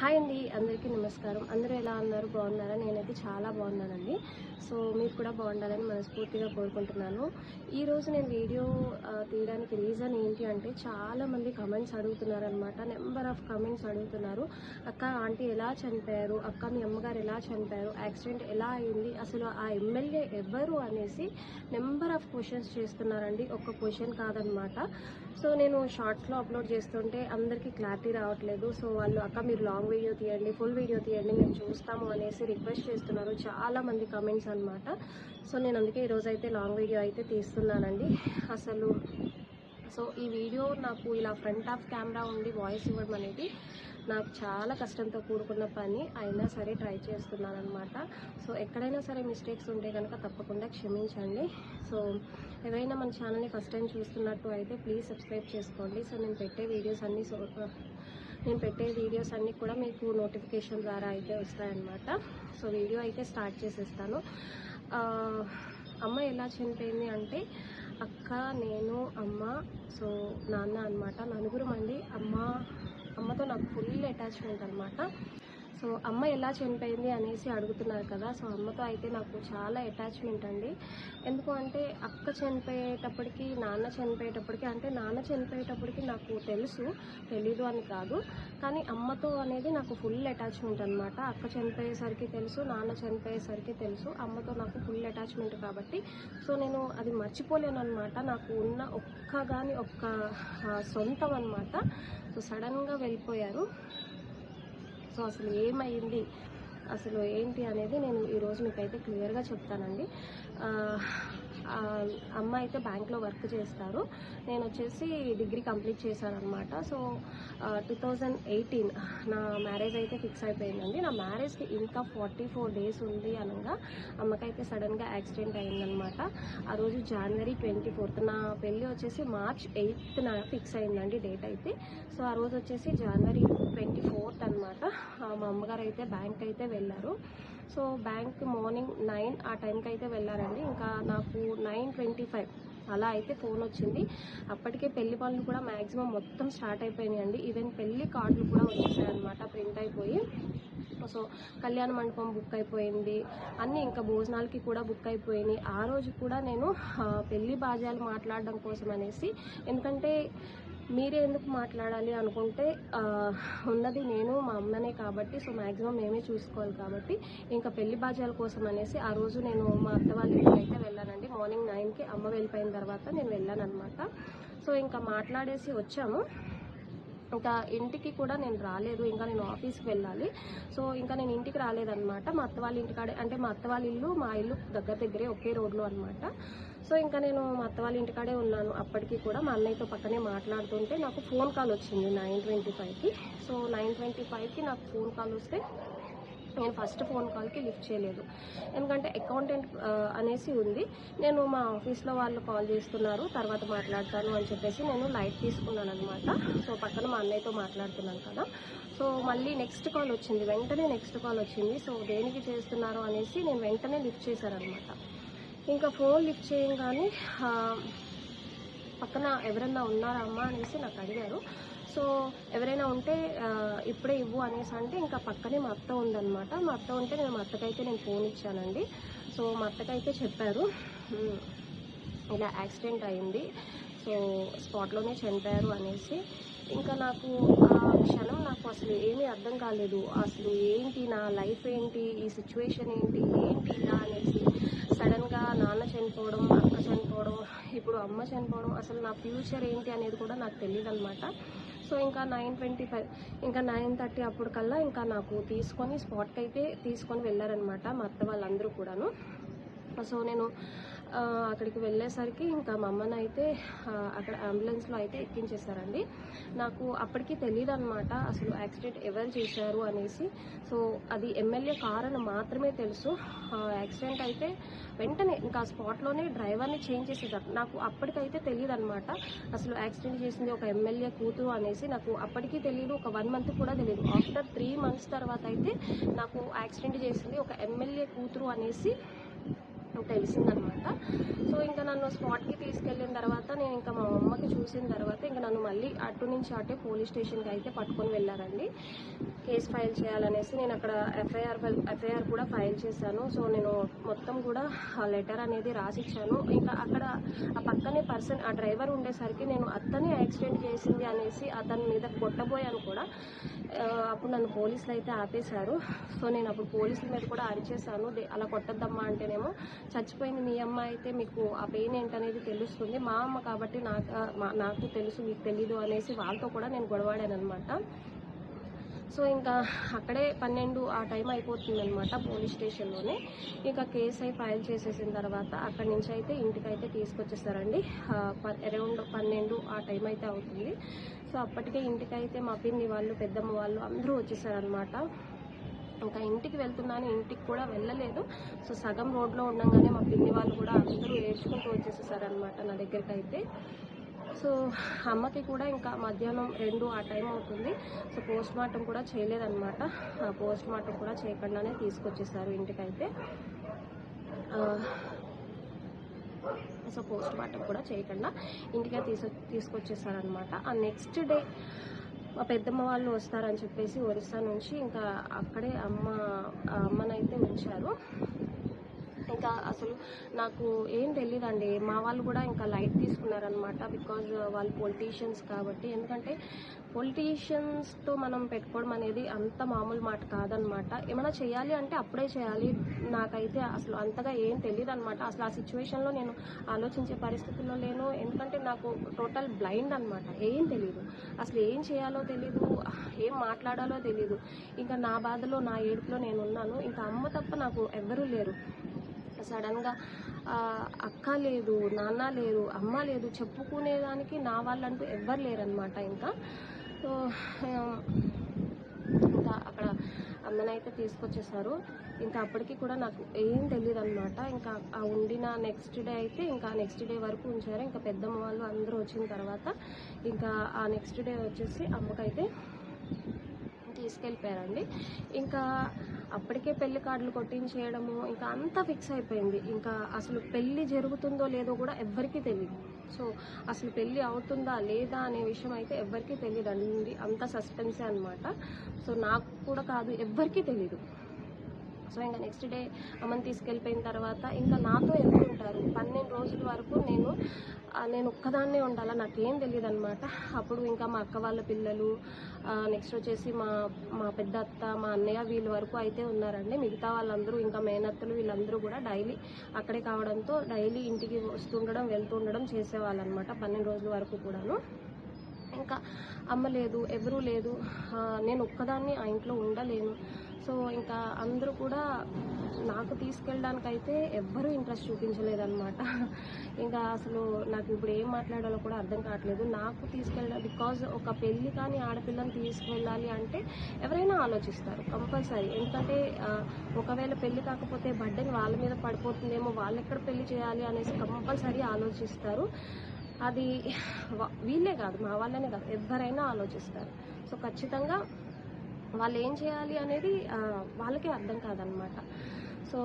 Hi అండి అందరికీ నమస్కారం. అందరూ ఎలా ఉన్నారు? బాగున్నారా? నేనైతే చాలా బాగున్నానండి. సో మీరు కూడా బాగుండాలని మనస్ఫూర్తిగా కోరుకుంటున్నాను. ఈరోజు నేను వీడియో తీయడానికి రీజన్ ఏంటి అంటే చాలామంది కమెంట్స్ అడుగుతున్నారు అనమాట నెంబర్ ఆఫ్ కమెంట్స్ అడుగుతున్నారు. అక్క ఆంటీ ఎలా చనిపోయారు? అక్క మీ అమ్మగారు ఎలా చనిపోయారు? యాక్సిడెంట్ ఎలా అయింది? అసలు ఆ ఎమ్మెల్యే ఎవరు? అనేసి నెంబర్ ఆఫ్ క్వశ్చన్స్ చేస్తున్నారండి. ఒక్క క్వశ్చన్ కాదనమాట సో నేను షార్ట్స్లో అప్లోడ్ చేస్తుంటే అందరికీ క్లారిటీ రావట్లేదు. సో వాళ్ళు అక్క మీరు లాంగ్ వీడియో తీయండి ఫుల్ వీడియో తీయండి మేము చూస్తాము అనేసి రిక్వెస్ట్ చేస్తున్నారు చాలా మంది కమెంట్స్ అనమాట సో నేను అందుకే ఈరోజు అయితే లాంగ్ వీడియో అయితే తీస్తున్నానండి. అసలు సో ఈ వీడియో నాకు ఇలా ఫ్రంట్ ఆఫ్ కెమెరా ఉండి వాయిస్ ఇవ్వడం అనేది నాకు చాలా కష్టంతో కూడుకున్న పని. అయినా సరే ట్రై చేస్తున్నాను అనమాట సో ఎక్కడైనా సరే మిస్టేక్స్ ఉంటే కనుక తప్పకుండా క్షమించండి. సో ఎవరైనా మన ఛానల్ని ఫస్ట్ టైం చూస్తున్నట్టు అయితే ప్లీజ్ సబ్స్క్రైబ్ చేసుకోండి. సో నేను పెట్టే వీడియోస్ అన్నీ సో నేను పెట్టే వీడియోస్ అన్నీ కూడా మీకు నోటిఫికేషన్ ద్వారా అయితే వస్తాయన్నమాట. సో వీడియో అయితే స్టార్ట్ చేసేస్తాను. అమ్మ ఎలా చనిపోయింది అంటే అక్క నేను అమ్మ సో నాన్న అన్నమాట. నలుగురు మంది అమ్మ అమ్మతో నాకు ఫుల్ అటాచ్మెంట్ అనమాట సో అమ్మ ఎలా చనిపోయింది అనేసి అడుగుతున్నారు కదా. సో అమ్మతో అయితే నాకు చాలా అటాచ్మెంట్ అండి. ఎందుకు అంటే అక్క చనిపోయేటప్పటికి నాన్న చనిపోయేటప్పటికి అంటే నాన్న చనిపోయేటప్పటికి నాకు తెలుసు తెలీదు అని కాదు. కానీ అమ్మతో అనేది నాకు ఫుల్ అటాచ్మెంట్ అనమాట అక్క చనిపోయేసరికి తెలుసు నాన్న చనిపోయేసరికి తెలుసు. అమ్మతో నాకు ఫుల్ అటాచ్మెంట్ కాబట్టి. సో నేను అది మర్చిపోలేను అనమాట నాకు ఉన్న ఒక్క కానీ ఒక్క సొంతం అనమాట సో సడన్గా వెళ్ళిపోయారు. సో అసలు ఏమైంది? అసలు ఏంటి అనేది నేను ఈరోజు మీకైతే క్లియర్గా చెప్తానండి. అమ్మ అయితే బ్యాంక్లో వర్క్ చేస్తారు. నేను వచ్చేసి డిగ్రీ కంప్లీట్ చేశాను అనమాట సో టూ థౌజండ్ ఎయిటీన్ నా మ్యారేజ్ అయితే ఫిక్స్ అయిపోయిందండి. నా మ్యారేజ్కి ఇంకా ఫార్టీ ఫోర్ డేస్ ఉంది అనగా అమ్మకైతే సడన్గా యాక్సిడెంట్ అయిందనమాట ఆ రోజు జనవరి ట్వంటీ ఫోర్త్ నా పెళ్ళి వచ్చేసి మార్చ్ ఎయిత్ నా ఫిక్స్ అయిందండి డేట్ అయితే. సో ఆ రోజు వచ్చేసి జనవరి ట్వంటీ ఫోర్త్ అనమాట మా అమ్మగారు అయితే బ్యాంక్ అయితే వెళ్ళారు. సో బ్యాంక్ మార్నింగ్ నైన్ ఆ టైంకి అయితే వెళ్ళారండి. ఇంకా నాకు నైన్ ట్వంటీ ఫైవ్ అలా అయితే ఫోన్ వచ్చింది. అప్పటికే పెళ్ళి పనులు కూడా మ్యాక్సిమం మొత్తం స్టార్ట్ అయిపోయినాయండి. ఈవెన్ పెళ్ళి కార్డులు కూడా వచ్చేసాయి అనమాట ప్రింట్ అయిపోయి. సో కళ్యాణ మండపం బుక్ అయిపోయింది. అన్నీ ఇంకా భోజనాలకి కూడా బుక్ అయిపోయినాయి. ఆ రోజు కూడా నేను పెళ్ళి బాజాలు మాట్లాడడం కోసం అనేసి ఎందుకంటే మీరే ఎందుకు మాట్లాడాలి అనుకుంటే ఉన్నది నేను మా అమ్మనే కాబట్టి సో మ్యాక్సిమం మేమే చూసుకోవాలి కాబట్టి ఇంకా పెళ్ళి బాజాల కోసం అనేసి ఆ రోజు నేను మా అత్త వాళ్ళ ఇంటికి అయితే వెళ్ళానండి. మార్నింగ్ నైన్కి అమ్మ వెళ్ళిపోయిన తర్వాత నేను వెళ్ళాను అనమాట సో ఇంకా మాట్లాడేసి వచ్చాము. ఇంకా ఇంటికి కూడా నేను రాలేదు. ఇంకా నేను ఆఫీస్కి వెళ్ళాలి. సో ఇంకా నేను ఇంటికి రాలేదన్నమాట. మా అత్త వాళ్ళ ఇంటికాడే అంటే మా అత్త వాళ్ళ ఇల్లు మా ఇల్లు దగ్గర దగ్గరే ఒకే రోడ్లో అనమాట సో ఇంకా నేను మా అత్త వాళ్ళ ఇంటికాడే ఉన్నాను. అప్పటికి కూడా మా అన్నయ్యతో పక్కనే మాట్లాడుతుంటే నాకు ఫోన్ కాల్ వచ్చింది నైన్ ట్వంటీ ఫైవ్కి. సో నైన్ ట్వంటీ ఫైవ్కి నాకు ఫోన్ కాల్ వస్తే నేను ఫస్ట్ ఫోన్ కాల్కి లిఫ్ట్ చేయలేదు. ఎందుకంటే అకౌంటెంట్ అనేసి ఉంది. నేను మా ఆఫీస్లో వాళ్ళు కాల్ చేస్తున్నారు తర్వాత మాట్లాడతాను అని చెప్పేసి నేను లైట్ తీసుకున్నాను అనమాట సో పక్కన మా అన్నయ్యతో మాట్లాడుతున్నాను కదా. సో మళ్ళీ నెక్స్ట్ కాల్ వచ్చింది. వెంటనే నెక్స్ట్ కాల్ వచ్చింది. సో దేనికి చేస్తున్నారు అనేసి నేను వెంటనే లిఫ్ట్ చేశానమాట ఇంకా ఫోన్ లిఫ్ట్ చేయగానే పక్కన ఎవరన్నా ఉన్నారా అమ్మా అనేసి నాకు అడిగారు. సో ఎవరైనా ఉంటే ఇప్పుడే ఇవ్వు అనేసి అంటే ఇంకా పక్కనే మా అత్త ఉందన్నమాట. మా అత్త ఉంటే నేను మా అత్తకైతే నేను ఫోన్ ఇచ్చానండి. సో మా అత్తకైతే చెప్పారు ఇలా యాక్సిడెంట్ అయింది. సో స్పాట్లోనే చనిపోయారు అనేసి. ఇంకా నాకు ఆ క్షణం నాకు అసలు ఏమీ అర్థం కాలేదు. అసలు ఏంటి నా లైఫ్ ఏంటి? ఈ సిచ్యువేషన్ ఏంటి? ఏంటి ఇలా అనేసి. సడన్గా నాన్న చనిపోవడం అక్క చనిపోవడం ఇప్పుడు అమ్మ చనిపోవడం అసలు నా ఫ్యూచర్ ఏంటి అనేది కూడా నాకు తెలియదు అనమాట సో ఇంకా నైన్ ట్వంటీ ఫైవ్ ఇంకా నైన్ థర్టీ అప్పుడు కల్లా ఇంకా నాకు తీసుకొని స్పాట్కి అయితే తీసుకొని వెళ్ళారనమాట మా అత్త వాళ్ళందరూ కూడాను. సో నేను అక్కడికి వెళ్ళేసరికి ఇంకా మా అమ్మని అయితే అక్కడ అంబులెన్స్లో అయితే ఎక్కించేశారండి. నాకు అప్పటికి తెలియదు అనమాట అసలు యాక్సిడెంట్ ఎవరు చేశారు అనేసి. సో అది ఎమ్మెల్యే కార్ అని మాత్రమే తెలుసు. యాక్సిడెంట్ అయితే వెంటనే ఇంకా స్పాట్లోనే డ్రైవర్ని చేంజ్ చేసేసారు నాకు అప్పటికైతే తెలియదు అనమాట అసలు యాక్సిడెంట్ చేసింది ఒక ఎమ్మెల్యే కూతురు అనేసి. నాకు అప్పటికీ తెలియదు ఒక వన్ మంత్ కూడా తెలియదు. ఆఫ్టర్ త్రీ మంత్స్ తర్వాత అయితే నాకు యాక్సిడెంట్ చేసింది ఒక ఎమ్మెల్యే కూతురు అనేసి. తెలిసిందనమాట. సో ఇంకా నన్ను స్పాట్కి తీసుకెళ్ళిన తర్వాత నేను ఇంకా మా అమ్మకి చూసిన తర్వాత ఇంకా నన్ను మళ్ళీ అటు నుంచి అటే పోలీస్ స్టేషన్కి అయితే పట్టుకొని వెళ్ళారండి. కేసు ఫైల్ చేయాలనేసి నేను అక్కడ ఎఫ్ఐఆర్ ఎఫ్ఐఆర్ కూడా ఫైల్ చేశాను. సో నేను మొత్తం కూడా ఆ లెటర్ అనేది రాసిచ్చాను. ఇంకా అక్కడ ఆ పక్కనే పర్సన్ ఆ డ్రైవర్ ఉండేసరికి నేను అతనే యాక్సిడెంట్ చేసింది అనేసి అతని మీద కొట్టబోయాను కూడా. అప్పుడు నన్ను పోలీసులు అయితే ఆపేశారు. సో నేను అప్పుడు పోలీసుల మీద కూడా అరిచేశాను. అలా కొట్టద్దమ్మా అంటేనేమో చచ్చిపోయింది మీ అమ్మ అయితే మీకు ఆ పెయిన్ ఏంటనేది తెలుస్తుంది. మా అమ్మ కాబట్టి నాకు మా- నాకు తెలుసు మీకు తెలీదు అనేసి వాళ్ళతో కూడా నేను గొడవాడాను అనమాట సో ఇంకా అక్కడే పన్నెండు ఆ టైం అయిపోతుంది అనమాట పోలీస్ స్టేషన్లోనే. ఇంకా కేసు అయి ఫైల్ చేసేసిన తర్వాత అక్కడి నుంచి అయితే ఇంటికి అయితే తీసుకొచ్చేసారండి అరౌండ్ పన్నెండు ఆ టైం అయితే అవుతుంది. సో అప్పటికే ఇంటికి అయితే మా పిన్ని వాళ్ళు పెద్దమ్మ వాళ్ళు అందరూ వచ్చేసారనమాట ఇంకా ఇంటికి వెళ్తున్నాను ఇంటికి కూడా వెళ్ళలేదు. సో సగం రోడ్లో ఉండగానే మా పిన్ని వాళ్ళు కూడా అందరూ ఏడ్చుకుంటూ వచ్చేసేసారనమాట నా దగ్గరికి అయితే సో అమ్మకి కూడా ఇంకా మధ్యాహ్నం రెండు ఆ టైం అవుతుంది. సో పోస్ట్ మార్టం కూడా చేయలేదన్నమాట. పోస్ట్ మార్టం కూడా చేయకుండానే తీసుకొచ్చేసారు ఇంటికైతే. సో పోస్ట్ మార్టం కూడా చేయకుండా ఇంటికే తీసు తీసుకొచ్చేసారనమాట ఆ నెక్స్ట్ డే మా పెద్దమ్మ వాళ్ళు వస్తారని చెప్పేసి ఒరిస్సా నుంచి ఇంకా అక్కడే అమ్మ ఆ అమ్మనైతే ఉంచారు. ఇంకా అసలు నాకు ఏం తెలియదండి మా వాళ్ళు కూడా ఇంకా లైట్ తీసుకున్నారనమాట బికాజ్ uh, వాళ్ళు పొలిటీషియన్స్ కాబట్టి. ఎందుకంటే పొలిటీషియన్స్తో మనం పెట్టుకోవడం అనేది అంత మామూలు మాట కాదనమాట ఏమైనా చేయాలి అంటే అప్పుడే చేయాలి. నాకైతే అసలు అంతగా ఏం తెలియదు అనమాట అసలు ఆ సిచ్యువేషన్లో నేను ఆలోచించే పరిస్థితుల్లో లేను. ఎందుకంటే నాకు టోటల్ బ్లైండ్ అనమాట ఏం తెలియదు అసలు ఏం చేయాలో తెలీదు. ఏం మాట్లాడాలో తెలీదు. ఇంకా నా బాధలో నా ఏడుపులో నేను ఉన్నాను. ఇంకా అమ్మ తప్ప నాకు ఎవ్వరూ లేరు. సడన్గా అక్క లేదు నాన్న లేరు అమ్మ లేదు చెప్పుకునేదానికి నా వాళ్ళంటూ ఎవ్వరు లేరనమాట ఇంకా. సో ఇంకా అక్కడ అమ్మనైతే తీసుకొచ్చేసారు. ఇంకా అప్పటికి కూడా నాకు ఏం తెలియదు అనమాట ఇంకా ఆ ఉండిన నెక్స్ట్ డే అయితే ఇంకా నెక్స్ట్ డే వరకు ఉంచారు. ఇంకా పెద్దమ్మ వాళ్ళు అందరూ వచ్చిన తర్వాత ఇంకా ఆ నెక్స్ట్ డే వచ్చేసి అమ్మకైతే తీసుకెళ్ళిపోయారండి. ఇంకా అప్పటికే పెళ్ళి కార్డులు కొట్టించేయడము ఇంకా అంతా ఫిక్స్ అయిపోయింది. ఇంకా అసలు పెళ్ళి జరుగుతుందో లేదో కూడా ఎవ్వరికీ తెలియదు సో అసలు పెళ్ళి అవుతుందా లేదా అనే విషయం అయితే ఎవ్వరికీ తెలియదు అండి అంత సస్పెన్సే అనమాట సో నాకు కూడా కాదు ఎవ్వరికీ తెలీదు. సో ఇంకా నెక్స్ట్ డే అమ్మని తీసుకెళ్ళిపోయిన తర్వాత ఇంకా నాతో ఎవరు ఉంటారు? పన్నెండు రోజుల వరకు నేను నేను ఒక్కదాన్నే ఉండాలా? నాకేం తెలియదు అనమాట అప్పుడు ఇంకా మా అక్క వాళ్ళ పిల్లలు నెక్స్ట్ వచ్చేసి మా మా పెద్ద అత్త మా అన్నయ్య వీళ్ళ వరకు అయితే ఉన్నారండి. మిగతా వాళ్ళందరూ ఇంకా మేనత్తలు వీళ్ళందరూ కూడా డైలీ అక్కడే కావడంతో డైలీ ఇంటికి వస్తుండడం వెళ్తుండడం చేసేవాళ్ళు అనమాట పన్నెండు రోజుల వరకు కూడాను. ఇంకా అమ్మ లేదు ఎవరూ లేదు. నేను ఒక్కదాన్ని ఆ ఇంట్లో ఉండలేను. సో ఇంకా అందరూ కూడా నాకు తీసుకెళ్ళడానికి అయితే ఎవ్వరూ ఇంట్రెస్ట్ చూపించలేదన్నమాట. ఇంకా అసలు నాకు ఇప్పుడు ఏం మాట్లాడాలో కూడా అర్థం కావట్లేదు. నాకు తీసుకెళ్ళ బికాజ్ ఒక పెళ్ళి కానీ ఆడపిల్లని తీసుకువెళ్ళాలి అంటే ఎవరైనా ఆలోచిస్తారు కంపల్సరీ. ఎందుకంటే ఒకవేళ పెళ్ళి కాకపోతే బడ్డని వాళ్ళ మీద పడిపోతుందేమో వాళ్ళు ఎక్కడ పెళ్ళి చేయాలి అనేసి కంపల్సరీ ఆలోచిస్తారు. అది వీళ్ళే కాదు మా వాళ్ళనే కాదు ఎవరైనా ఆలోచిస్తారు. సో ఖచ్చితంగా వాళ్ళు ఏం చేయాలి అనేది వాళ్ళకే అర్థం కాదనమాట. సో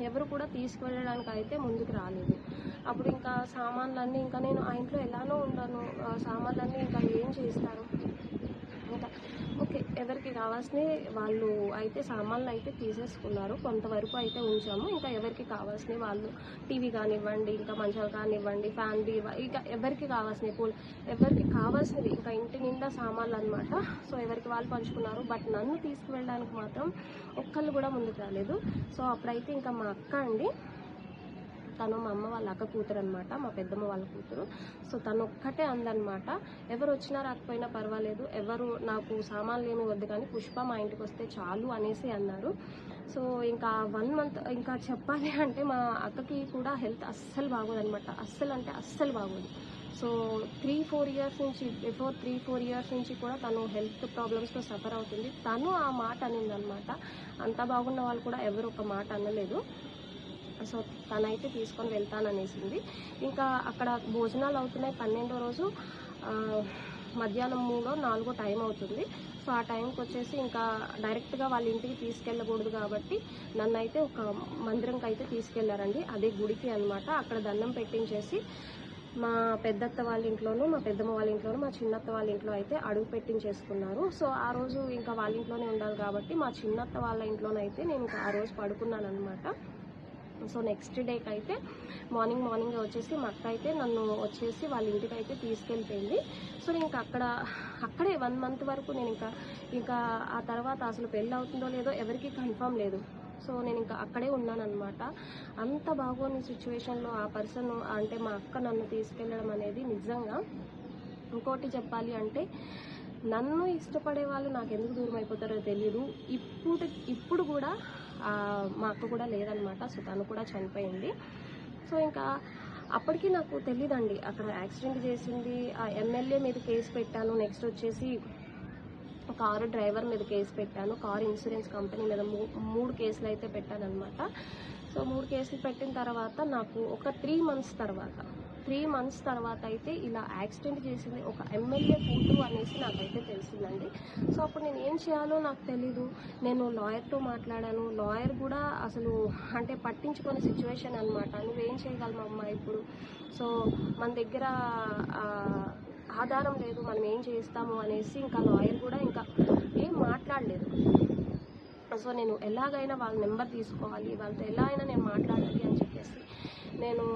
ఎవరు కూడా తీసుకువెళ్ళడానికి అయితే ముందుకు రాలేదు. అప్పుడు ఇంకా సామాన్లన్నీ ఇంకా నేను ఆ ఇంట్లో ఎలానో ఉన్నాను ఆ సామాన్లన్నీ ఇంకా ఏం చేస్తారు? ఇంకా ఓకే ఎవరికి కావాల్సినవి వాళ్ళు అయితే సామాన్లు అయితే తీసేసుకున్నారు. కొంతవరకు అయితే ఉంచాము. ఇంకా ఎవరికి కావాల్సినవి వాళ్ళు టీవీ కానివ్వండి ఇంకా మంచాలు కానివ్వండి ఫ్యాన్ ఇంకా ఎవరికి కావాల్సినవి పూలు ఎవరికి కావాల్సినవి ఇంకా ఇంటి నిండా సామాన్లు అనమాట. సో ఎవరికి వాళ్ళు పంచుకున్నారు. బట్ నన్ను తీసుకువెళ్ళడానికి మాత్రం ఒక్కళ్ళు కూడా ముందుకు రాలేదు. సో అప్పుడైతే ఇంకా మా అక్క అండి తను మా అమ్మ వాళ్ళ అక్క కూతురు అనమాట మా పెద్దమ్మ వాళ్ళ కూతురు. సో తను ఒక్కటే అందనమాట ఎవరు వచ్చినా రాకపోయినా పర్వాలేదు. ఎవరు నాకు సామాన్లు ఏమి వద్దు కానీ పుష్ప మా ఇంటికి వస్తే చాలు అనేసి అన్నారు. సో ఇంకా వన్ మంత్ ఇంకా చెప్పాలి అంటే మా అక్కకి కూడా హెల్త్ అస్సలు బాగోదనమాట అస్సలు అంటే అస్సలు బాగోదు. సో త్రీ ఫోర్ ఇయర్స్ నుంచి బిఫోర్ త్రీ ఫోర్ ఇయర్స్ నుంచి కూడా తను హెల్త్ ప్రాబ్లమ్స్తో సఫర్ అవుతుంది. తను ఆ మాట అనిందనమాట అంత బాగున్న వాళ్ళు కూడా ఎవరు ఒక మాట అనలేదు. సో తనైతే తీసుకొని వెళ్తాననేసింది. ఇంకా అక్కడ భోజనాలు అవుతున్నాయి పన్నెండో రోజు. మధ్యాహ్నం మూడో నాలుగో టైం అవుతుంది. సో ఆ టైంకి వచ్చేసి ఇంకా డైరెక్ట్గా వాళ్ళ ఇంటికి తీసుకెళ్ళకూడదు కాబట్టి నన్ను అయితే ఒక మందిరంకి అయితే తీసుకెళ్ళారండి. అదే గుడికి అనమాట అక్కడ దండం పెట్టించేసి మా పెద్దత్త వాళ్ళ ఇంట్లోనూ మా పెద్దమ్మ వాళ్ళ ఇంట్లోనూ మా చిన్నత్త వాళ్ళ ఇంట్లో అయితే అడుగు పెట్టించేసుకున్నారు. సో ఆ రోజు ఇంకా వాళ్ళ ఇంట్లోనే ఉండాలి కాబట్టి మా చిన్నత్త వాళ్ళ ఇంట్లోనైతే నేను ఇంకా ఆ రోజు పడుకున్నాను అనమాట సో నెక్స్ట్ డేకి అయితే మార్నింగ్ మార్నింగ్ వచ్చేసి మా అక్క అయితే నన్ను వచ్చేసి వాళ్ళ ఇంటికి అయితే తీసుకెళ్ళిపోయింది. సో నేను ఇంకా అక్కడ అక్కడే వన్ మంత్ వరకు నేను ఇంకా ఇంకా ఆ తర్వాత అసలు పెళ్ళి అవుతుందో లేదో ఎవరికి కన్ఫర్మ్ లేదు. సో నేను ఇంకా అక్కడే ఉన్నానమాట అంత బాగోని సిచ్యువేషన్లో ఆ పర్సన్ అంటే మా అక్క నన్ను తీసుకెళ్ళడం అనేది నిజంగా ఇంకోటి చెప్పాలి అంటే నన్ను ఇష్టపడే వాళ్ళు నాకు ఎందుకు దూరం అయిపోతారో తెలియదు ఇప్పుడు ఇప్పుడు కూడా మా అక్క కూడా లేదనమాట సో తను కూడా చనిపోయింది. సో ఇంకా అప్పటికి నాకు తెలియదండి అక్కడ యాక్సిడెంట్ చేసింది. ఆ ఎమ్మెల్యే మీద కేసు పెట్టాను. నెక్స్ట్ వచ్చేసి కారు డ్రైవర్ మీద కేసు పెట్టాను. కారు ఇన్సూరెన్స్ కంపెనీ మీద మూ- మూడు కేసులు అయితే పెట్టాను అనమాట సో మూడు కేసులు పెట్టిన తర్వాత నాకు ఒక త్రీ మంత్స్ తర్వాత త్రీ మంత్స్ తర్వాత అయితే ఇలా యాక్సిడెంట్ చేసింది ఒక ఎమ్మెల్యే కూతురు అనేసి నాకైతే తెలిసిందండి. సో అప్పుడు నేను ఏం చేయాలో నాకు తెలీదు. నేను లాయర్తో మాట్లాడాను. లాయర్ కూడా అసలు అంటే పట్టించుకునే సిచ్యువేషన్ అనమాట నువ్వేం చేయగలవు అమ్మ ఇప్పుడు? సో మన దగ్గర ఆధారం లేదు. మనం ఏం చేస్తాము? అనేసి ఇంకా లాయర్ కూడా ఇంకా ఏం మాట్లాడలేదు. సో నేను ఎలాగైనా వాళ్ళ నెంబర్ తీసుకోవాలి. వాళ్ళతో ఎలా అయినా నేను మాట్లాడాలి అని చెప్పేసి నేను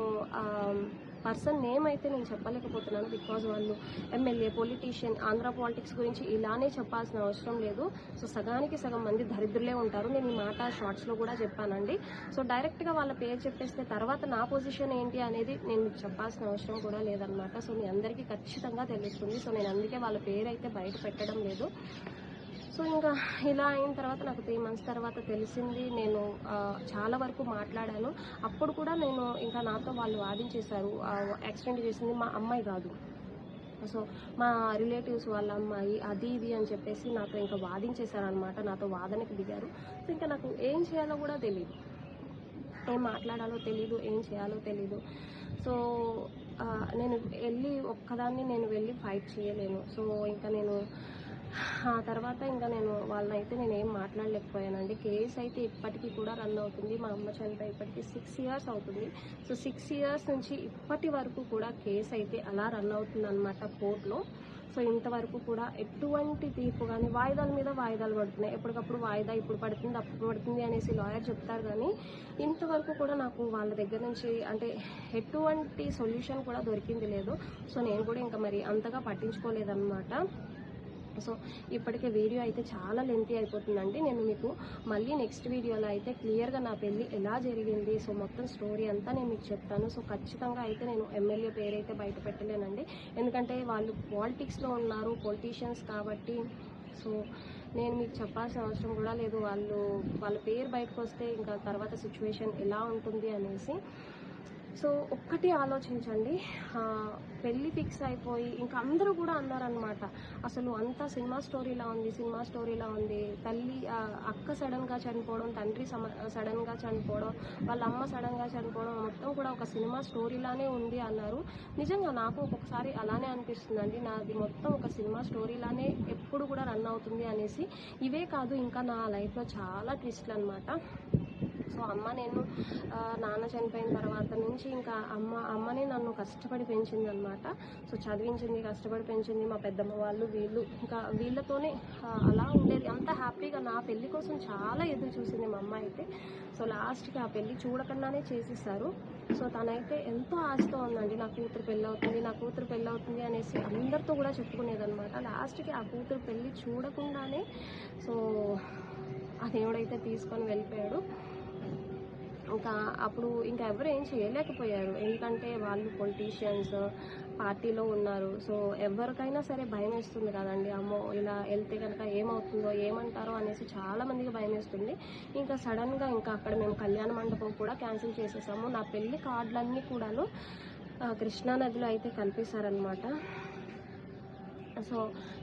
పర్సన్ నేమ్ అయితే నేను చెప్పలేకపోతున్నాను బికాజ్ వాళ్ళు ఎమ్మెల్యే పొలిటీషియన్ ఆంధ్ర పాలిటిక్స్ గురించి ఇలానే చెప్పాల్సిన అవసరం లేదు. సో సగానికి సగం మంది దరిద్రులే ఉంటారు. నేను ఈ మాట షార్ట్స్లో కూడా చెప్పానండి. సో డైరెక్ట్గా వాళ్ళ పేరు చెప్పేస్తే తర్వాత నా పొజిషన్ ఏంటి అనేది నేను మీకు చెప్పాల్సిన అవసరం కూడా లేదనమాట సో మీ అందరికీ ఖచ్చితంగా తెలుస్తుంది. సో నేను అందుకే వాళ్ళ పేరు అయితే బయట పెట్టడం లేదు. సో ఇంకా ఇలా అయిన తర్వాత నాకు త్రీ మంత్స్ తర్వాత తెలిసింది. నేను చాలా వరకు మాట్లాడాను. అప్పుడు కూడా నేను ఇంకా నాతో వాళ్ళు వాదించేశారు. యాక్సిడెంట్ చేసింది మా అమ్మాయి కాదు. సో మా రిలేటివ్స్ వాళ్ళ అమ్మాయి అది ఇది అని చెప్పేసి నాతో ఇంకా వాదించేశారనమాట నాతో వాదనకి దిగారు. సో ఇంకా నాకు ఏం చేయాలో కూడా తెలియదు ఏం మాట్లాడాలో తెలీదు ఏం చేయాలో తెలీదు. సో నేను వెళ్ళి ఒక్కదాన్ని నేను వెళ్ళి ఫైట్ చేయలేను. సో ఇంకా నేను ఆ తర్వాత ఇంకా నేను వాళ్ళనైతే నేను ఏం మాట్లాడలేకపోయానండి. కేసు అయితే ఇప్పటికీ కూడా రన్ అవుతుంది. మా అమ్మ చనిపోయి ఇప్పటికీ సిక్స్ ఇయర్స్ అవుతుంది. సో సిక్స్ ఇయర్స్ నుంచి ఇప్పటి వరకు కూడా కేసు అయితే అలా రన్ అవుతుంది అనమాట కోర్టులో. సో ఇంతవరకు కూడా ఎటువంటి తీర్పు కానీ వాయిదాల మీద వాయిదాలు పడుతున్నాయి. ఎప్పటికప్పుడు వాయిదా ఇప్పుడు పడుతుంది అప్పుడు పడుతుంది అనేసి లాయర్ చెప్తారు కానీ ఇంతవరకు కూడా నాకు వాళ్ళ దగ్గర నుంచి అంటే ఎటువంటి సొల్యూషన్ కూడా దొరికింది లేదు. సో నేను కూడా ఇంకా మరి అంతగా పట్టించుకోలేదన్నమాట. సో ఇప్పటికే వీడియో అయితే చాలా లెంతీ అయిపోతుందండి. నేను మీకు మళ్ళీ నెక్స్ట్ వీడియోలో అయితే క్లియర్గా నా పెళ్ళి ఎలా జరిగింది సో మొత్తం స్టోరీ అంతా నేను మీకు చెప్తాను. సో ఖచ్చితంగా అయితే నేను ఎమ్మెల్యే పేరైతే బయట పెట్టలేనండి. ఎందుకంటే వాళ్ళు పాలిటిక్స్లో ఉన్నారు పొలిటీషియన్స్ కాబట్టి సో నేను మీకు చెప్పాల్సిన అవసరం కూడా లేదు. వాళ్ళు వాళ్ళ పేరు బయటకు వస్తే ఇంకా తర్వాత సిచ్యువేషన్ ఎలా ఉంటుంది అనేసి. సో ఒక్కటి ఆలోచించండి. పెళ్ళి ఫిక్స్ అయిపోయి ఇంకా అందరూ కూడా అన్నారనమాట అసలు అంతా సినిమా స్టోరీలా ఉంది సినిమా స్టోరీలా ఉంది. తల్లి అక్క సడన్గా చనిపోవడం తండ్రి సమ సడన్గా చనిపోవడం వాళ్ళ అమ్మ సడన్గా చనిపోవడం మొత్తం కూడా ఒక సినిమా స్టోరీలానే ఉంది అన్నారు. నిజంగా నాకు ఒక్కొక్కసారి అలానే అనిపిస్తుందండి. నాది మొత్తం ఒక సినిమా స్టోరీలానే ఎప్పుడు కూడా రన్ అవుతుంది అనేసి. ఇవే కాదు ఇంకా నా లైఫ్లో చాలా ట్విస్ట్లు అనమాట సో అమ్మ నేను నాన్న చనిపోయిన తర్వాత నుంచి ఇంకా అమ్మ అమ్మనే నన్ను కష్టపడి పెంచింది అనమాట సో చదివించింది కష్టపడి పెంచింది మా పెద్దమ్మ వాళ్ళు వీళ్ళు. ఇంకా వీళ్ళతోనే అలా ఉండేది. అంత హ్యాపీగా నా పెళ్ళి కోసం చాలా ఎదురు చూసింది మా అమ్మ అయితే. సో లాస్ట్కి ఆ పెళ్ళి చూడకుండానే చేసేసారు. సో తనైతే ఎంతో ఆశతో ఉందండి నా కూతురు పెళ్ళవుతుంది నా కూతురు పెళ్ళవుతుంది అనేసి అందరితో కూడా చెప్పుకునేది అనమాట లాస్ట్కి ఆ కూతురు పెళ్ళి చూడకుండానే సో ఆ దేవుడైతే తీసుకొని వెళ్ళిపోయాడు. ఇంకా అప్పుడు ఇంకా ఎవరు ఏం చేయలేకపోయారు. ఎందుకంటే వాళ్ళు పొలిటీషియన్స్ పార్టీలో ఉన్నారు. సో ఎవరికైనా సరే భయం వేస్తుంది కదండి. అమ్మో ఇలా వెళ్తే కనుక ఏమవుతుందో ఏమంటారో అనేసి చాలా మందికి భయం వేస్తుంది. ఇంకా సడన్గా ఇంకా అక్కడ మేము కళ్యాణ మండపం కూడా క్యాన్సిల్ చేసేసాము. నా పెళ్ళి కార్డులన్నీ కూడాను కృష్ణానదిలో కృష్ణా నదిలో అయితే కనిపిస్తారనమాట సో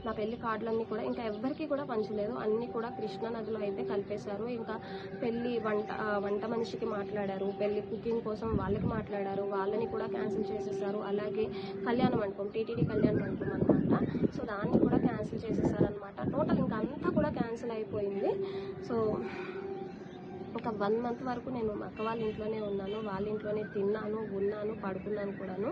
నా పెళ్ళి కార్డులన్నీ కూడా ఇంకా ఎవ్వరికీ కూడా పంచలేదు. అన్నీ కూడా కృష్ణా నదిలో అయితే కలిపేశారు. ఇంకా పెళ్ళి వంట వంట మనిషికి మాట్లాడారు. పెళ్ళి కుకింగ్ కోసం వాళ్ళకి మాట్లాడారు. వాళ్ళని కూడా క్యాన్సిల్ చేసేసారు. అలాగే కళ్యాణ మండపం టీటీడీ కళ్యాణ మండపం అనమాట సో దాన్ని కూడా క్యాన్సిల్ చేసేసారనమాట టోటల్ ఇంకా అంతా కూడా క్యాన్సిల్ అయిపోయింది. సో ఒక వన్ మంత్ వరకు నేను మా అక్క వాళ్ళ ఇంట్లోనే ఉన్నాను వాళ్ళ ఇంట్లోనే తిన్నాను ఉన్నాను పడుకున్నాను కూడాను.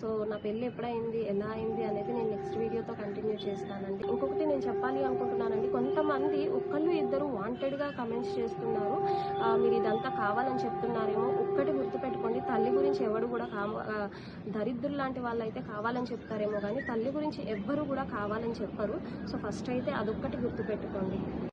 సో నా పెళ్ళి ఎప్పుడైంది ఎలా అయింది అనేది నేను నెక్స్ట్ వీడియోతో కంటిన్యూ చేస్తానండి. ఇంకొకటి నేను చెప్పాలి అనుకుంటున్నానండి కొంతమంది ఒక్కళ్ళు ఇద్దరు వాంటెడ్గా కమెంట్స్ చేస్తున్నారు. మీరు ఇదంతా కావాలని చెప్తున్నారేమో ఒక్కటి గుర్తుపెట్టుకోండి తల్లి గురించి ఎవడు కూడా దరిద్రులు లాంటి వాళ్ళు అయితే కావాలని చెప్తారేమో కానీ తల్లి గురించి ఎవ్వరు కూడా కావాలని చెప్పరు. సో ఫస్ట్ అయితే అదొక్కటి గుర్తుపెట్టుకోండి.